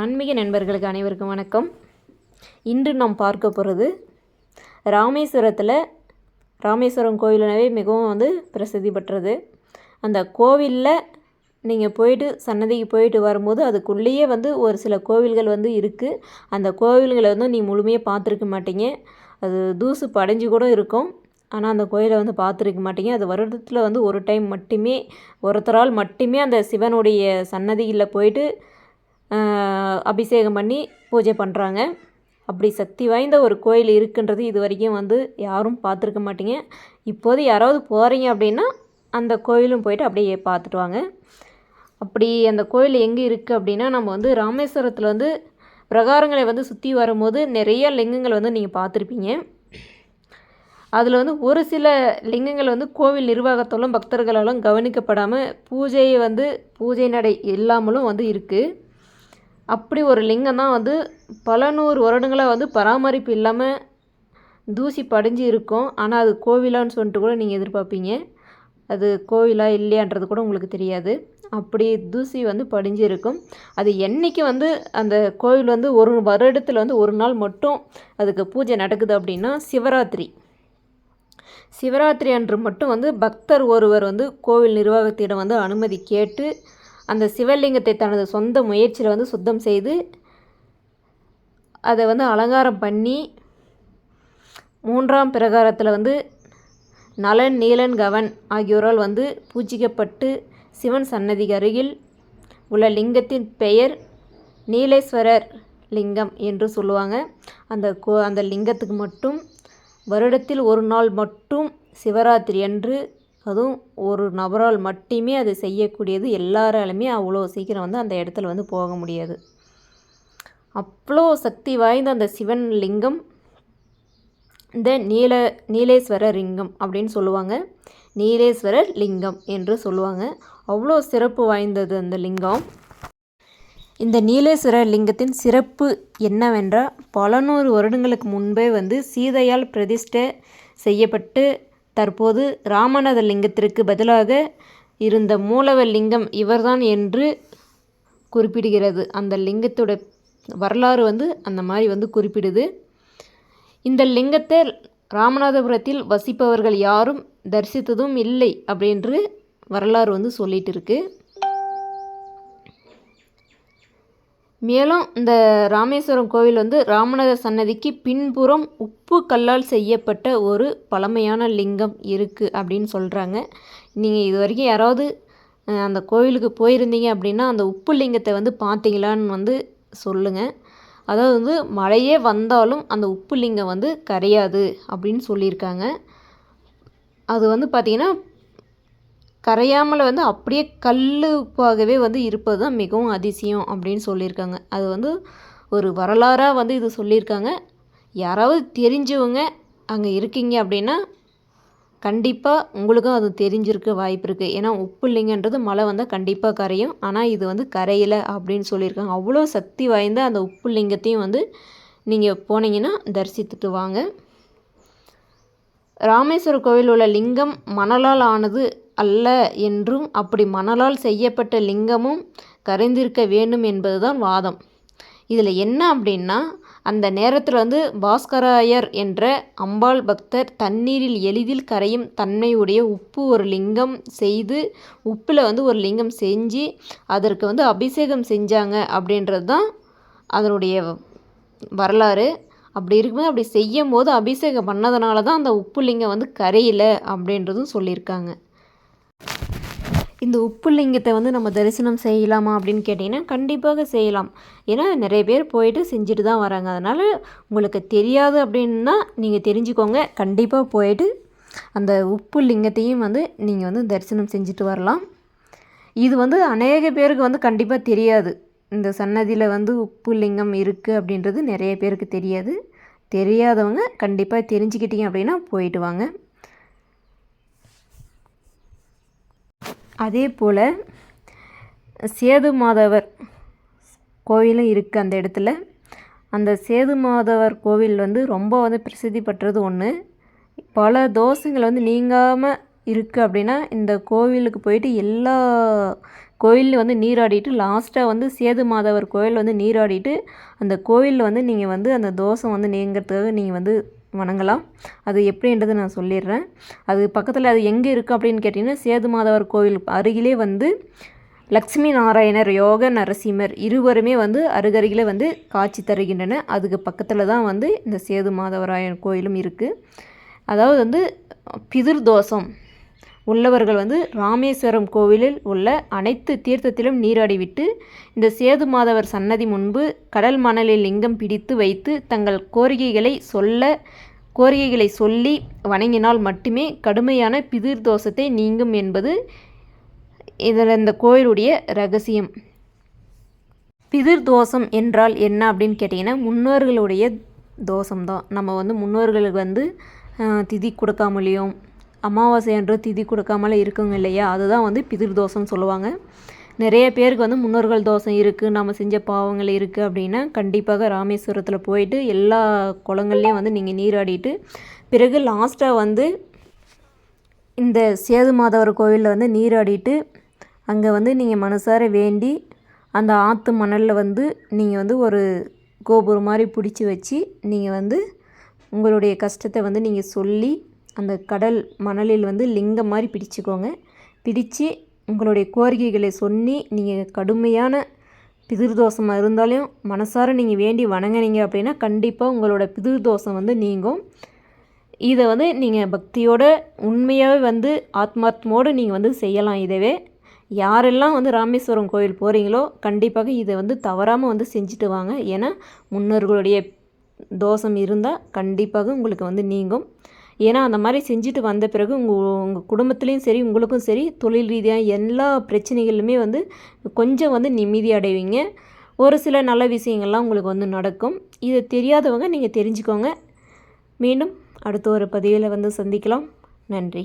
ஆன்மீக நண்பர்களுக்கு அனைவருக்கும் வணக்கம். இன்று நாம் பார்க்க போகிறது ராமேஸ்வரத்தில் ராமேஸ்வரம் கோவில்னாவே மிகவும் வந்து பிரசித்தி பெற்றது. அந்த கோவிலில் நீங்கள் போயிட்டு சன்னதிக்கு போயிட்டு வரும்போது அதுக்குள்ளேயே வந்து ஒரு சில கோவில்கள் வந்து இருக்குது அந்த கோவில்களை வந்து நீ முழுமையாக பார்த்துருக்க மாட்டீங்க. அது தூசு படைஞ்சு கூட இருக்கும். ஆனால் அந்த கோயிலை வந்து பார்த்துருக்க மாட்டீங்க. அது வருடத்தில் வந்து ஒரு டைம் மட்டுமே ஒருத்தரால் மட்டுமே அந்த சிவனுடைய சன்னதியில் போயிட்டு அபிஷேகம் பண்ணி பூஜை பண்ணுறாங்க அப்படி சக்தி வாய்ந்த ஒரு கோயில் இருக்குன்றது இது வரைக்கும் வந்து யாரும் பார்த்துருக்க மாட்டீங்க. இப்போது யாராவது போகிறீங்க அப்படின்னா அந்த கோயிலும் போயிட்டு அப்படியே பார்த்துட்டு வாங்க. அப்படி அந்த கோயில் எங்கே இருக்குது அப்படின்னா நம்ம வந்து ராமேஸ்வரத்தில் வந்து பிரகாரங்களை வந்து சுற்றி வரும்போது நிறைய லிங்கங்கள் வந்து நீங்கள் பார்த்துருப்பீங்க. அதில் வந்து ஒரு சில லிங்கங்கள் வந்து கோவில் நிர்வாகத்தாலும் பக்தர்களாலும் கவனிக்கப்படாமல் பூஜையை வந்து பூஜை நடை இல்லாமலும் வந்து இருக்குது அப்படி ஒரு லிங்கம் தான் வந்து பல நூறு வருடங்களாக வந்து பராமரிப்பு இல்லாமல் தூசி படிஞ்சு இருக்கும். ஆனால் அது கோவிலான்னு சொல்லிட்டு கூட நீங்கள் எதிர்பார்ப்பீங்க. அது கோவிலா இல்லையான்றது கூட உங்களுக்கு தெரியாது. அப்படி தூசி வந்து படிஞ்சு இருக்கும். அது என்றைக்கு வந்து அந்த கோவில் வந்து ஒரு வருடத்தில் வந்து ஒரு நாள் மட்டும் அதுக்கு பூஜை நடக்குது அப்படின்னா சிவராத்திரி. சிவராத்திரி அன்று மட்டும் வந்து பக்தர் ஒருவர் வந்து கோவில் நிர்வாகத்திடம் வந்து அனுமதி கேட்டு அந்த சிவலிங்கத்தை தனது சொந்த முயற்சியில் வந்து சுத்தம் செய்து அதை வந்து அலங்காரம் பண்ணி மூன்றாம் பிரகாரத்தில் வந்து நலன் நீலன் கவன் ஆகியோரால் வந்து பூஜிக்கப்பட்டு சிவன் சன்னதிக்கு அருகில் உள்ள லிங்கத்தின் பெயர் நீலேஸ்வரர் லிங்கம் என்று சொல்லுவாங்க. அந்த கோ அந்த லிங்கத்துக்கு மட்டும் வருடத்தில் ஒரு நாள் மட்டும் சிவராத்திரி அன்று அதுவும் ஒரு நபரால் மட்டுமே அது செய்யக்கூடியது. எல்லாராலுமே அவ்வளோ சீக்கிரம் வந்து அந்த இடத்துல வந்து போக முடியாது. அவ்வளோ சக்தி வாய்ந்த அந்த சிவன் லிங்கம் இந்த நீல நீலேஸ்வரர் லிங்கம் அப்படின்னு சொல்லுவாங்க. நீலேஸ்வரர் லிங்கம் என்று சொல்லுவாங்க. அவ்வளோ சிறப்பு வாய்ந்தது அந்த லிங்கம். இந்த நீலேஸ்வரர் லிங்கத்தின் சிறப்பு என்னவென்றால் பல நூறு வருடங்களுக்கு முன்பே வந்து சீதையால் பிரதிஷ்டை செய்யப்பட்டு தற்போது ராமநாத லிங்கத்திற்கு பதிலாக இருந்த மூலவர் லிங்கம் இவர்தான் என்று குறிப்பிடுகிறது. அந்த லிங்கத்தோட வரலாறு வந்து அந்த மாதிரி வந்து குறிப்பிடுது. இந்த லிங்கத்தை ராமநாதபுரத்தில் வசிப்பவர்கள் யாரும் தரிசித்ததும் இல்லை அப்படின்று வரலாறு வந்து சொல்லிட்டு இருக்குது மேலும் இந்த ராமேஸ்வரம் கோவில் வந்து ராமநாதர் சன்னதிக்கு பின்புறம் உப்பு கல்லால் செய்யப்பட்ட ஒரு பழமையான லிங்கம் இருக்குது அப்படின்னு சொல்கிறாங்க நீங்கள் இது வரைக்கும் யாராவது அந்த கோவிலுக்கு போயிருந்தீங்க அப்படின்னா அந்த உப்பு லிங்கத்தை வந்து பார்த்தீங்களான்னு வந்து சொல்லுங்கள் அதாவது வந்து மழையே வந்தாலும் அந்த உப்பு லிங்கம் வந்து கரையாது அப்படின்னு சொல்லியிருக்காங்க. அது வந்து பார்த்திங்கன்னா கரையாமல் வந்து அப்படியே கல்லுப்பாகவே வந்து இருப்பது தான் மிகவும் அதிசயம் அப்படின்னு சொல்லியிருக்காங்க. அது வந்து ஒரு வரலாறாக வந்து இது சொல்லியிருக்காங்க. யாராவது தெரிஞ்சவங்க அங்கே இருக்கீங்க அப்படின்னா கண்டிப்பாக உங்களுக்கும் அது தெரிஞ்சிருக்க வாய்ப்பு இருக்குது ஏன்னா உப்பு இல்லைங்கன்றது மழை வந்தால் கண்டிப்பாக கரையும். ஆனால் இது வந்து கரையில் அப்படின்னு சொல்லியிருக்காங்க. அவ்வளோ சக்தி வாய்ந்த அந்த உப்பு லிங்கத்தையும் வந்து நீங்கள் போனீங்கன்னா தரிசித்துட்டு வாங்க. ராமேஸ்வர கோவில் உள்ள லிங்கம் மணலால் ஆனது அல்ல என்றும் அப்படி மணலால் செய்யப்பட்ட லிங்கமும் கரைந்திருக்க வேண்டும் என்பதுதான் வாதம். இதில் என்ன அப்படின்னா அந்த நேரத்தில் வந்து பாஸ்கராயர் என்ற அம்பாள் பக்தர் தண்ணீரில் எளிதில் கரையும் தன்மையுடைய உப்பு ஒரு லிங்கம் செய்து உப்பில் வந்து ஒரு லிங்கம் செஞ்சு அதற்கு வந்து அபிஷேகம் செஞ்சாங்க அப்படின்றது தான் அதனுடைய வரலாறு. அப்படி இருக்கும்போது அப்படி செய்யும் போது அபிஷேகம் பண்ணதுனால தான் அந்த உப்பு லிங்கம் வந்து கரையில அப்படின்றதும் சொல்லியிருக்காங்க. இந்த உப்பு லிங்கத்தை வந்து நம்ம தரிசனம் செய்யலாமா அப்படின்னு கேட்டிங்கன்னா கண்டிப்பாக செய்யலாம். ஏன்னா நிறைய பேர் போயிட்டு செஞ்சுட்டு தான் வராங்க. அதனால் உங்களுக்கு தெரியாது அப்படின்னா நீங்கள் தெரிஞ்சுக்கோங்க. கண்டிப்பாக போயிட்டு அந்த உப்பு லிங்கத்தையும் வந்து நீங்கள் வந்து தரிசனம் செஞ்சுட்டு வரலாம். இது வந்து அநேக பேருக்கு வந்து கண்டிப்பாக தெரியாது. இந்த சன்னதியில் வந்து உப்பு லிங்கம் இருக்குது அப்படின்றது நிறைய பேருக்கு தெரியாது. தெரியாதவங்க கண்டிப்பாக தெரிஞ்சுக்கிட்டீங்க அப்படின்னா போயிட்டு வாங்க. அதே போல் சேது மாதவர் கோவிலும் இருக்குது அந்த இடத்துல. அந்த சேது மாதவர் கோவில் வந்து ரொம்ப வந்து பிரசித்தி பெற்றது ஒன்று பல தோஷங்கள் வந்து நீங்காமல் இருக்குது அப்படின்னா இந்த கோவிலுக்கு போயிட்டு எல்லா கோயிலில் வந்து நீராடிட்டு லாஸ்ட்டாக வந்து சேது மாதவர் கோயில் வந்து நீராடிட்டு அந்த கோயிலில் வந்து நீங்கள் வந்து அந்த தோஷம் வந்து நீங்கிறதுக்காக நீங்கள் வந்து வணங்கலாம். அது எப்படின்றது நான் சொல்லிடுறேன். அது பக்கத்தில் அது எங்கே இருக்குது அப்படின்னு கேட்டிங்கன்னா சேது மாதவர் கோவில் அருகிலே வந்து லக்ஷ்மி நாராயணர் யோக நரசிம்மர் இருவருமே வந்து அருகருகில் வந்து காட்சி தருகின்றன. அதுக்கு பக்கத்தில் தான் வந்து இந்த சேது மாதவராயன் கோயிலும் இருக்குது அதாவது வந்து பிதிர்தோஷம். உள்ளவர்கள் வந்து ராமேஸ்வரம் கோவிலில் உள்ள அனைத்து தீர்த்தத்திலும் நீராடிவிட்டு இந்த சேது மாதவர் சன்னதி முன்பு கடல் மணலில் லிங்கம் பிடித்து வைத்து தங்கள் கோரிக்கைகளை சொல்ல கோரிக்கைகளை சொல்லி வணங்கினால் மட்டுமே கடுமையான பிதிர் தோஷத்தை நீங்கும் என்பது இதில் இந்த கோயிலுடைய ரகசியம். பிதிர் தோஷம் என்றால் என்ன அப்படின்னு கேட்டிங்கன்னா முன்னோர்களுடைய தோஷம்தான். நம்ம வந்து முன்னோர்களுக்கு வந்து திதி கொடுக்காமலேயும் அமாவாசை என்ற திதி கொடுக்காமல் இருக்குங்க இல்லையா? அதுதான் வந்து பிதிர் தோஷம்னு சொல்லுவாங்க. நிறைய பேருக்கு வந்து முன்னோர்கள் தோஷம் இருக்குது நம்ம செஞ்ச பாவங்கள் இருக்குது அப்படின்னா கண்டிப்பாக ராமேஸ்வரத்தில் போயிட்டு எல்லா குளங்கள்லேயும் வந்து நீங்கள் நீராடிட்டு பிறகு லாஸ்ட்டாக வந்து இந்த சேது மாதவர் கோவிலில் வந்து நீராடிட்டு அங்கே வந்து நீங்கள் மனசார வேண்டி அந்த ஆற்று மணலில் வந்து நீங்கள் வந்து ஒரு கோபுரம் மாதிரி பிடிச்சி வச்சு நீங்கள் வந்து உங்களுடைய கஷ்டத்தை வந்து நீங்கள் சொல்லி அந்த கடல் மணலில் வந்து லிங்கம் மாதிரி பிடிச்சிக்கோங்க. பிடித்து உங்களுடைய கோரிக்கைகளை சொல்லி நீங்கள் கடுமையான பிதிர்தோஷமாக இருந்தாலும் மனசார நீங்கள் வேண்டி வணங்கினீங்க அப்படின்னா கண்டிப்பாக உங்களோட பிதிர்தோஷம் வந்து நீங்கும். இதை வந்து நீங்கள் பக்தியோட உண்மையாகவே வந்து ஆத்மார்த்தமோடு நீங்கள் வந்து செய்யலாம் இதவே. யாரெல்லாம் வந்து ராமேஸ்வரம் கோயில் போகிறீங்களோ கண்டிப்பாக இதை வந்து தவறாமல் வந்து செஞ்சுட்டு வாங்க. ஏன்னா முன்னோர்களுடைய தோஷம் இருந்தால் கண்டிப்பாக உங்களுக்கு வந்து நீங்கும். ஏன்னா அந்த மாதிரி செஞ்சுட்டு வந்த பிறகு உங்கள் உங்கள் குடும்பத்துலேயும் சரி உங்களுக்கும் சரி தொழில் ரீதியாக எல்லா பிரச்சனைகளுமே வந்து கொஞ்சம் வந்து நிம்மதி அடைவீங்க. ஒரு சில நல்ல விஷயங்கள்லாம் உங்களுக்கு வந்து நடக்கும். இதை தெரியாதவங்க நீங்கள் தெரிஞ்சுக்கோங்க. மீண்டும் அடுத்த ஒரு பதிவில் வந்து சந்திக்கலாம். நன்றி.